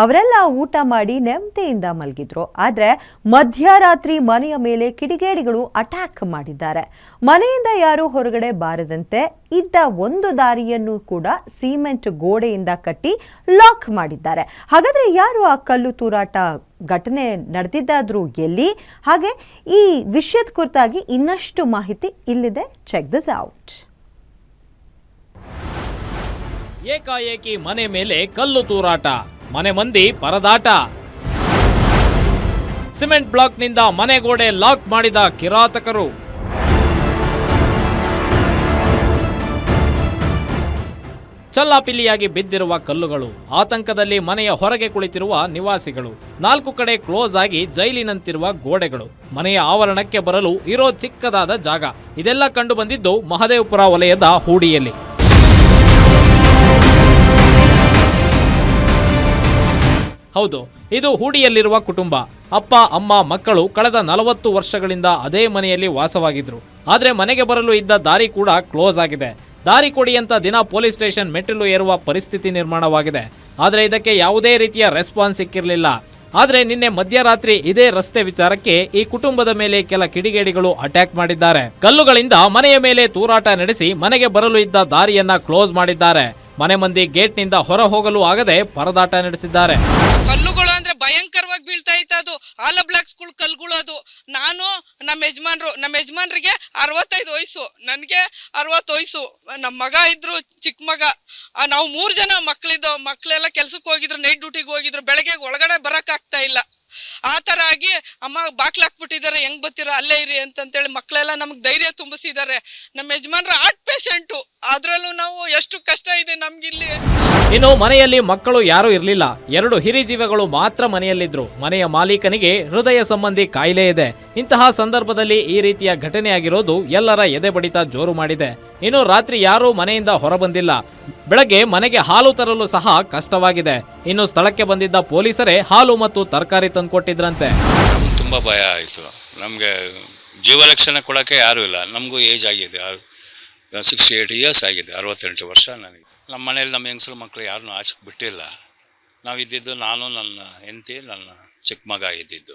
ಅವರೆಲ್ಲ ಊಟ ಮಾಡಿ ನೆಮ್ಮದಿಯಿಂದ ಮಲಗಿದ್ರು. ಆದರೆ ಮಧ್ಯರಾತ್ರಿ ಮನೆಯ ಮೇಲೆ ಕಿಡಿಗೇಡಿಗಳು ಅಟ್ಯಾಕ್ ಮಾಡಿದ್ದಾರೆ. ಮನೆಯಿಂದ ಯಾರೂ ಹೊರಗಡೆ ಬಾರದಂತೆ ಇದ್ದ ಒಂದು ದಾರಿಯನ್ನು ಕೂಡ ಸಿಮೆಂಟ್ ಗೋಡೆಯಿಂದ ಕಟ್ಟಿ ಲಾಕ್ ಮಾಡಿದ್ದಾರೆ. ಹಾಗಾದ್ರೆ ಯಾರು ಆ ಕಲ್ಲು ತೂರಾಟ ಘಟನೆ ನಡೆದಿದ್ದಾದ್ರೂ ಎಲ್ಲಿ? ಹಾಗೆ ಈ ವಿಷಯದ ಕುರಿತಾಗಿ ಇನ್ನಷ್ಟು ಮಾಹಿತಿ ಇಲ್ಲಿದೆ. ಚೆಕ್ ದಿಸ್ ಔಟ್ ಏಕಾಏಕಿ ಮನೆ ಮೇಲೆ ಕಲ್ಲು ತೂರಾಟ. ಮನೆ ಮಂದಿ ಪರದಾಟ. ಸಿಮೆಂಟ್ ಬ್ಲಾಕ್ನಿಂದ ಮನೆ ಗೋಡೆ ಲಾಕ್ ಮಾಡಿದ ಕಿರಾತಕರು. ಚಲ್ಲಾಪಿಲ್ಲಿಯಾಗಿ ಬಿದ್ದಿರುವ ಕಲ್ಲುಗಳು, ಆತಂಕದಲ್ಲಿ ಮನೆಯ ಹೊರಗೆ ಕುಳಿತಿರುವ ನಿವಾಸಿಗಳು, ನಾಲ್ಕು ಕಡೆ ಕ್ಲೋಸ್ ಆಗಿ ಜೈಲಿನಂತಿರುವ ಗೋಡೆಗಳು, ಮನೆಯ ಆವರಣಕ್ಕೆ ಬರಲು ಇರೋ ಚಿಕ್ಕದಾದ ಜಾಗ. ಇದೆಲ್ಲ ಕಂಡುಬಂದಿದ್ದು ಮಹದೇವಪುರ ವಲಯದ ಹೂಡಿಯಲ್ಲಿ. ಹೌದು, ಇದು ಹೂಡಿಯಲ್ಲಿರುವ ಕುಟುಂಬ. ಅಪ್ಪ, ಅಮ್ಮ, ಮಕ್ಕಳು ಕಳೆದ ನಲವತ್ತು ವರ್ಷಗಳಿಂದ ಅದೇ ಮನೆಯಲ್ಲಿ ವಾಸವಾಗಿದ್ರು. ಆದ್ರೆ ಮನೆಗೆ ಬರಲು ಇದ್ದ ದಾರಿ ಕೂಡ ಕ್ಲೋಸ್ ಆಗಿದೆ. ದಾರಿ ಕೊಡಿ ಅಂತ ದಿನ ಪೊಲೀಸ್ ಸ್ಟೇಷನ್ ಮೆಟ್ಟಿಲು ಏರುವ ಪರಿಸ್ಥಿತಿ ನಿರ್ಮಾಣವಾಗಿದೆ. ಆದರೆ ಇದಕ್ಕೆ ಯಾವುದೇ ರೀತಿಯ ರೆಸ್ಪಾನ್ಸ್ ಸಿಕ್ಕಿರಲಿಲ್ಲ. ಆದರೆ ನಿನ್ನೆ ಮಧ್ಯರಾತ್ರಿ ಇದೇ ರಸ್ತೆ ವಿಚಾರಕ್ಕೆ ಈ ಕುಟುಂಬದ ಮೇಲೆ ಕೆಲ ಕಿಡಿಗೇಡಿಗಳು ಅಟ್ಯಾಕ್ ಮಾಡಿದ್ದಾರೆ. ಕಲ್ಲುಗಳಿಂದ ಮನೆಯ ಮೇಲೆ ತೂರಾಟ ನಡೆಸಿ ಮನೆಗೆ ಬರಲು ಇದ್ದ ದಾರಿಯನ್ನ ಕ್ಲೋಸ್ ಮಾಡಿದ್ದಾರೆ. ಮನೆ ಮಂದಿ ಗೇಟ್ನಿಂದ ಹೊರ ಹೋಗಲು ಆಗದೆ ಪರದಾಟ ನಡೆಸಿದ್ದಾರೆ. ಕಲ್ಲುಗಳು ಅಂದ್ರೆ ಭಯಂಕರವಾಗಿ ಬೀಳ್ತಾ ಇತ್ತು ಅದು. ಆಲ ಬ್ಲಾಕ್ಸ್ ಕಲ್ಗಳು ಅದು. ನಾನು ನಮ್ಮ ಯಜಮಾನ್ರು, ನಮ್ಮ ಯಜಮಾನ್ರಿಗೆ ಅರವತ್ತೈದು ವಯಸ್ಸು. ನನಗೆ ಅರವತ್ತು ವಯಸ್ಸು. ನಮ್ಮ ಮಗ ಇದ್ರು ಚಿಕ್ಕ ಮಗ. ನಾವು ಮೂರು ಜನ ಮಕ್ಕಳಿದ್ದು ಮಕ್ಕಳೆಲ್ಲ ಕೆಲ್ಸಕ್ಕೆ ಹೋಗಿದ್ರು ನೈಟ್ ಡ್ಯೂಟಿಗೆ ಹೋಗಿದ್ರು ಬೆಳಗ್ಗೆ ಒಳಗಡೆ ಬರಕ್ ಇಲ್ಲ. ಅಮ್ಮ ಬಾಕ್ಲು ಹಾಕ್ಬಿಟ್ಟಿದ್ದಾರೆ, ಹೆಂಗ್ ಬತ್ತೀರಾ ಅಲ್ಲೇ ಇರಿ ಅಂತಂತೇಳಿ ಮಕ್ಕಳೆಲ್ಲ ನಮ್ಗೆ ಧೈರ್ಯ ತುಂಬಿಸಿದ್ದಾರೆ. ನಮ್ಮ ಯಜಮಾನ್ರ ಆರ್ಟ್ ಪೇಷಂಟು ಅದರಲ್ಲೂ ನಾವು ಎಷ್ಟು ಕಷ್ಟ ಇದೆ ನಮ್ಗಿಲ್ಲಿ. ಇನ್ನು ಮನೆಯಲ್ಲಿ ಮಕ್ಕಳು ಯಾರೂ ಇರಲಿಲ್ಲ. ಎರಡು ಹಿರಿಜೀವಗಳು ಮಾತ್ರ ಮನೆಯಲ್ಲಿದ್ರು. ಮನೆಯ ಮಾಲೀಕನಿಗೆ ಹೃದಯ ಸಂಬಂಧಿ ಕಾಯಿಲೆ ಇದೆ. ಇಂತಹ ಸಂದರ್ಭದಲ್ಲಿ ಈ ರೀತಿಯ ಘಟನೆ ಆಗಿರೋದು ಎಲ್ಲರ ಎದೆ ಬಡಿತ ಜೋರು ಮಾಡಿದೆ. ಇನ್ನು ರಾತ್ರಿ ಯಾರೂ ಮನೆಯಿಂದ ಹೊರಬಂದಿಲ್ಲ. ಬೆಳಗ್ಗೆ ಮನೆಗೆ ಹಾಲು ತರಲು ಸಹ ಕಷ್ಟವಾಗಿದೆ. ಇನ್ನು ಸ್ಥಳಕ್ಕೆ ಬಂದಿದ್ದ ಪೊಲೀಸರೇ ಹಾಲು ಮತ್ತು ತರಕಾರಿ ತಂದುಕೊಟ್ಟಿದ್ರಂತೆ. ತುಂಬ ಭಯ ಆಯಿತು. ನಮಗೆ ಜೀವ ರಕ್ಷಣೆ ಕೊಡೋಕ್ಕೆ ಯಾರೂ ಇಲ್ಲ. ನಮಗೂ ಏಜ್ ಆಗಿದೆ. ಸಿಕ್ಸ್ಟಿ ಏಯ್ಟ್ ಇಯರ್ಸ್ ಆಗಿದೆ. ಅರವತ್ತೆಂಟು ವರ್ಷ ನನಗೆ. ನಮ್ಮ ಮನೇಲಿ ನಮ್ಮ ಹೆಂಗಸರು ಮಕ್ಕಳು ಯಾರನ್ನೂ ಆಚೆ ಬಿಟ್ಟಿಲ್ಲ. ನಾವು ಇದ್ದಿದ್ದು ನಾನು, ನನ್ನ ಹೆಂಡತಿ, ನನ್ನ ಚಿಕ್ಕ ಮಗ ಇದ್ದಿದ್ದು.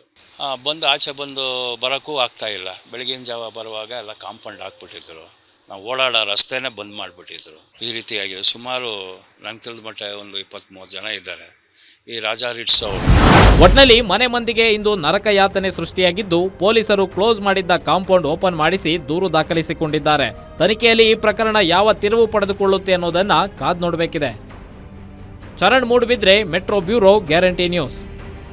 ಬಂದು ಆಚೆ ಬಂದು ಬರೋಕ್ಕೂ ಇಲ್ಲ. ಬೆಳಗಿನ ಜಾವ ಬರುವಾಗ ಎಲ್ಲ ಕಾಂಪೌಂಡ್ ಹಾಕ್ಬಿಟ್ಟಿದ್ರು. ನಾವು ಓಡಾಡೋ ರಸ್ತೆನೇ ಬಂದ್ ಮಾಡಿಬಿಟ್ಟಿದ್ರು. ಈ ರೀತಿಯಾಗಿ ಸುಮಾರು ನಂಗೆ ತಿಳಿದ ಮಟ್ಟ ಒಂದು ಇಪ್ಪತ್ತ್ಮೂರು ಜನ ಇದ್ದಾರೆ. ಈ ರಾಜಾ ರಿಟ್ಸ್ ಅವರು. ಒಟ್ನಲ್ಲಿ ಮನೆ ಮಂದಿಗೆ ಇಂದು ನರಕ ಯಾತನೆ ಸೃಷ್ಟಿಯಾಗಿದ್ದು ಪೊಲೀಸರು ಕ್ಲೋಸ್ ಮಾಡಿದ್ದ ಕಾಂಪೌಂಡ್ ಓಪನ್ ಮಾಡಿಸಿ ದೂರು ದಾಖಲಿಸಿಕೊಂಡಿದ್ದಾರೆ. ತನಿಖೆಯಲ್ಲಿ ಈ ಪ್ರಕರಣ ಯಾವ ತಿರುವು ಪಡೆದುಕೊಳ್ಳುತ್ತೆ ಅನ್ನೋದನ್ನ ಕಾದ್ ನೋಡಬೇಕಿದೆ. Charan Moodbidri metro bureau guarantee news.